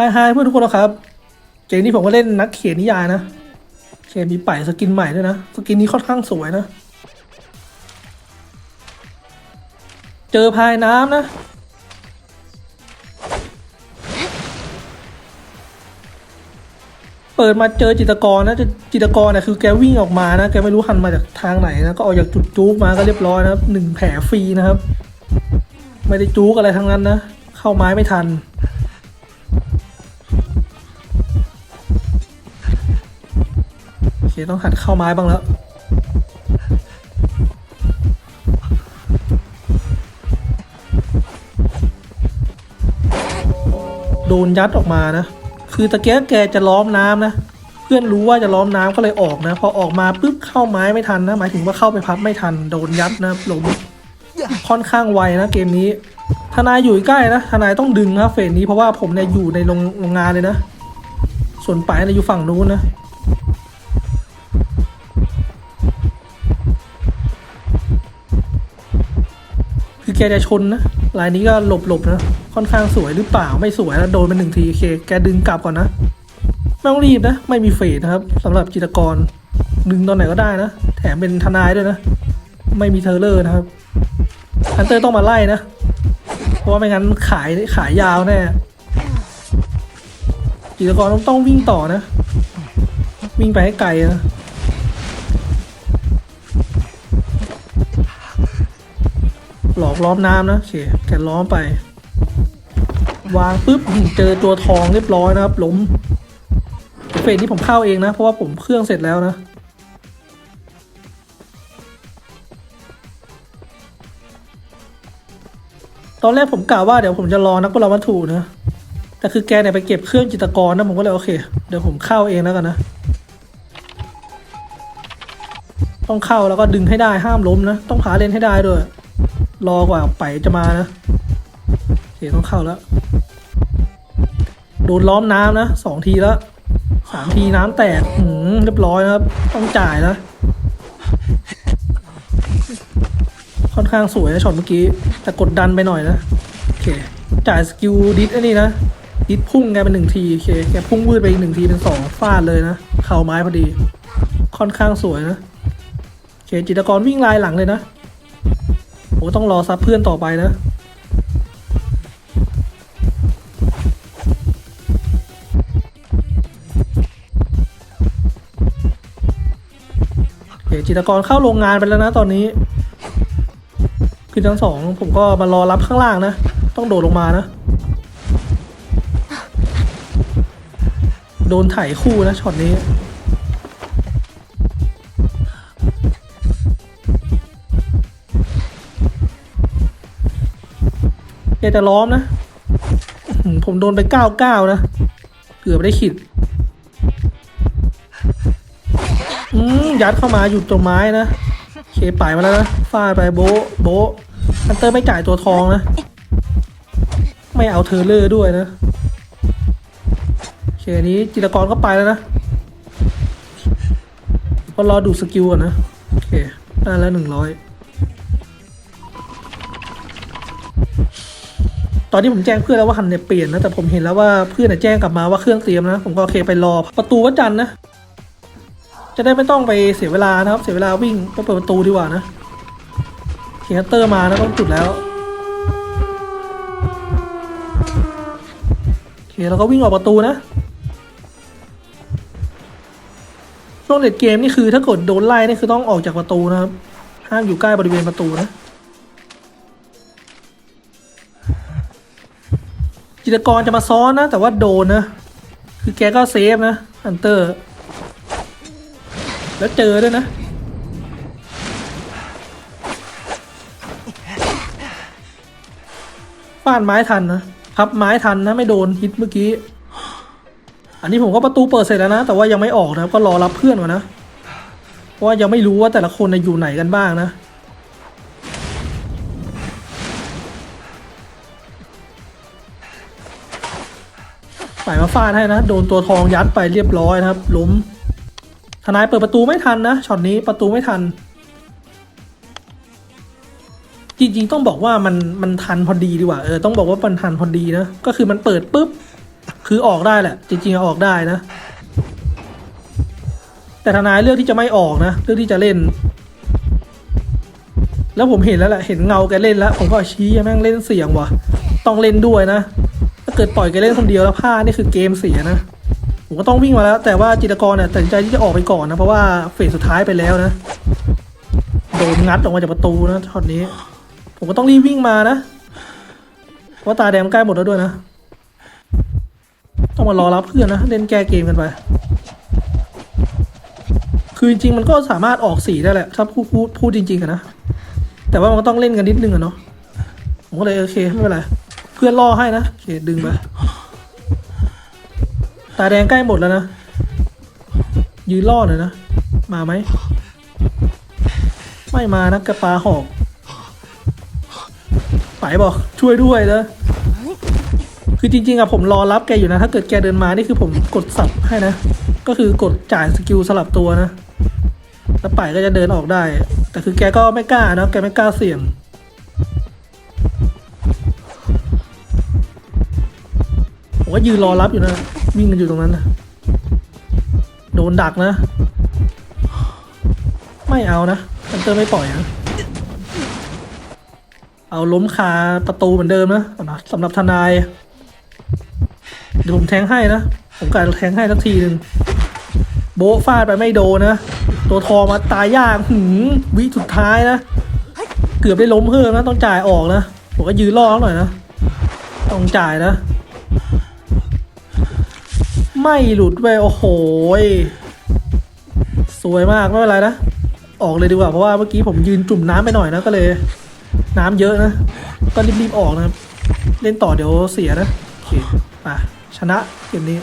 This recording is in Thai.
ฮายฮายเพื่อนทุกคนนะครับเกมนี้ผมก็เล่นนักเขียนนิยายนะเขียนมีป่ายสกินใหม่ด้วยนะ สกินนี้ค่อนข้างสวยนะ เจอภายน้ำนะ เปิดมาเจอจิตกรนะจ,จิตกรเนี่ยคือแกวิ่งออกมานะ แกไม่รู้หันมาจากทางไหนนะ ก็ออกจากจุดจู๊กมาก็เรียบร้อยนะครับหนึ่งแผลฟรีนะครับ ไม่ได้จู๊กอะไรทั้งนั้นนะ เข้าไม้ไม่ทัน ต้องหัดเข้าไม้บ้างแล้ว โดนยัดออกมานะ คือตะเกียกแกจะล้อมน้ำนะ เพื่อนรู้ว่าจะล้อมน้ำก็เลยออกนะ พอออกมาปุ๊บเข้าไม้ไม่ทันนะ หมายถึงว่าเข้าไปพับไม่ทัน โดนยัดนะลมค่อนข้างไวนะเกมนี้ ทนายอยู่ใกล้นะ ทนายต้องดึงนะเฟสนี้เพราะว่าผมเนี่ยอยู่ในโรงงานเลยนะ ส่วนปายเนี่ยอยู่ฝั่งนู้นนะ แกจะชนนะลายนี้ก็หลบหลบๆนะ ค่อนข้างสวยหรือเปล่าไม่สวยแล้วโดนไปหนึ่งทีโอเค แกดึงกลับก่อนนะ ไม่ต้องรีบนะ ไม่มีเฟดนะครับสำหรับจิตกร ดึงตอนไหนก็ได้นะ แถมเป็นทนายด้วยนะ ไม่มีเทอเลอร์นะครับฮันเตอร์ต้องมาไล่นะ เพราะว่าไม่งั้นขายขายยาวแน่จิตกรต้องต้องวิ่งต่อนะ วิ่งไปให้ไกลนะ หลอกล้อมน้ำนะโอเคแกล้อมไป วางปุ๊บเจอตัวทองเรียบร้อยนะครับล้มเฟสนี้ผมเข้าเองนะ เพราะว่าผมเครื่องเสร็จแล้วนะตอนแรกผมกล่าวว่าเดี๋ยวผมจะรอนักบุรวัตถุนะ แต่คือแกเนี่ยไปเก็บเครื่องจิตกรนะผมก็เลยโอเค เดี๋ยวผมเข้าเองแล้วกันนะ ต้องเข้าแล้วก็ดึงให้ได้ห้ามล้มนะ ต้องพาเล่นให้ได้ด้วย รอกว่าไปจะมานะเคต้องเข้าแล้ว โดนล้อมน้ำนะสองทีแล้วสามทีน้ำแตกหืมเรียบร้อยนะครับ ต้องจ่ายนะค่อนข้างสวยนะช็อตเมื่อกี้ แต่กดดันไปหน่อยนะ โอเค จ่ายสกิลดิสอ้นี่นะดิสพุ่งแกเป็นหนึ่งทีโอเคแกพุ่งวืดไปอีกหนึ่งทีเป็นสองฟาดเลยนะ เข่าไม้พอดี ค่อนข้างสวยนะโอเคจิตรกรวิ่งลายหลังเลยนะ โอ้ต้องรอซับเพื่อนต่อไปนะโอเคจิตกรเข้าโรงงานไปแล้วนะตอนนี้ คือทั้งสองผมก็มารอรับข้างล่างนะ ต้องโดดลงมานะ โดนไถคู่นะช็อตนี้ แกจะล้อมนะ ผมโดนไปเก้าเก้านะ เกือบได้ขิด อืมยัดเข้ามาอยู่ตรงไม้นะเคป่ายมาแล้วนะฟาดไปโบโบะฮันเตอร์ไม่จ่ายตัวทองนะ ไม่เอาเทอร์เลอร์ด้วยนะโอเคนนี้จิตรกรก็ไปแล้วนะก็รอดูสกิลก่อนนะ โอเคได้แล้วหนึ่งร้อย ตอนนี้ผมแจ้งเพื่อนแล้วว่าฮันเนี่ยเปลี่ยนนะแต่ผมเห็นแล้วว่าเพื่อนเนี่ยแจ้งกลับมาว่าเครื่องเตรียมนะ ผมก็โอเคไปรอประตูวัดจันนะ จะได้ไม่ต้องไปเสียเวลานะครับ เสียเวลาวิ่งไปเปิดประตูดีกว่านะเคฮัตเตอร์มานะต้องจุดแล้วโอเคเราก็วิ่งออกประตูนะ ช่วงเด็ดเกมนี่คือถ้ากดโดนไล่นี่คือต้องออกจากประตูนะครับห้ามอยู่ใกล้บริเวณประตูนะ จิตกรจะมาซ้อนนะ แต่ว่าโดนนะ คือแกก็เซฟนะฮันเตอร์ แล้วเจอด้วยนะ ฟาดไม้ทันนะพับไม้ทันนะ ไม่โดนฮิตเมื่อกี้ อันนี้ผมก็ประตูเปิดเสร็จแล้วนะ แต่ว่ายังไม่ออกนะครับก็รอรับเพื่อนก่อนนะ เพราะว่ายังไม่รู้ว่าแต่ละคนนะอยู่ไหนกันบ้างนะ ฝ่มาฟาดให้นะโดนตัวทองยัดไปเรียบร้อยนะครับล้มทนายเปิดประตูไม่ทันนะช็อตนี้ประตูไม่ทัน จริงๆต้องบอกว่ามันมันทันพอดีดีกว่าเออต้องบอกว่ามันทันพอดีนะก็คือมันเปิดปุ๊บคือออกได้แหละ จริงๆออกได้นะ แต่ทนายเลือกที่จะไม่ออกนะเลือกที่จะเล่น แล้วผมเห็นแล้วแหละเห็นเงาแกเล่นแล้ว ผมก็ชี้แม่งเล่นเสียงว่ะ ต้องเล่นด้วยนะ เกิดปล่อยแกเล่นคนเดียวแล้วพลาดนี่คือเกมเสียนะ ผมก็ต้องวิ่งมาแล้ว แต่ว่าจิตรกรเนี่ยตัดสินใจที่จะออกไปก่อนนะ เพราะว่าเฟสสุดท้ายไปแล้วนะ โดนงัดออกมาจากประตูนะช็อตนี้ ผมก็ต้องรีบวิ่งมานะ เพราะว่าตาแดงใกล้หมดแล้วด้วยนะ ต้องมารอรับเพื่อนนะ เล่นแก้เกมกันไป คือจริงๆมันก็สามารถออกสีได้แหละ ถ้าพูดพูดพูดจริงๆนะ แต่ว่ามันก็ต้องเล่นกันนิดนึงอะเนาะผมก็เลยโอเคไม่เป็นไร เพื่อนล่อให้นะโอเคดึงไปตาแดงใกล้หมดแล้วนะ ยืนล่อหน่อยนะ มาไหม ไม่มานะกระปาหอกไปบอกช่วยด้วยนะคือจริงๆอะผมรอรับแกอยู่นะ ถ้าเกิดแกเดินมานี่คือผมกดสับให้นะ ก็คือกดจ่ายสกิลสลับตัวนะ แล้วป่ายก็จะเดินออกได้ แต่คือแกก็ไม่กล้านะแกไม่กล้าเสี่ยง ผมก็ยืนรอรับอยู่นะ วิ่งกันอยู่ตรงนั้นนะโดนดักนะ ไม่เอานะฮันเตอร์ไม่ปล่อยนะเอาล้มคาประตูเหมือนเดิมนะสำหรับทนาย เดี๋ยวผมแทงให้นะ ผมกะจะแทงให้สักทีหนึ่งโบฟาดไปไม่โดนนะ ตัวทอมาตายยากหืมวิสุดท้ายนะ เกือบได้ล้มเพิ่มนะ ต้องจ่ายออกนะ ผมก็ยืนรอเขาหน่อยนะ ต้องจ่ายนะ ไม่หลุดไปโอ้โหสวยมากไม่เป็นไรนะ ออกเลยดีกว่าเพราะว่าเมื่อกี้ผมยืนจุ่มน้ำไปหน่อยนะก็เลย น้ำเยอะนะก็รีบๆออกนะครับ เล่นต่อเดี๋ยวเสียนะโอเคไปชนะเกมนี้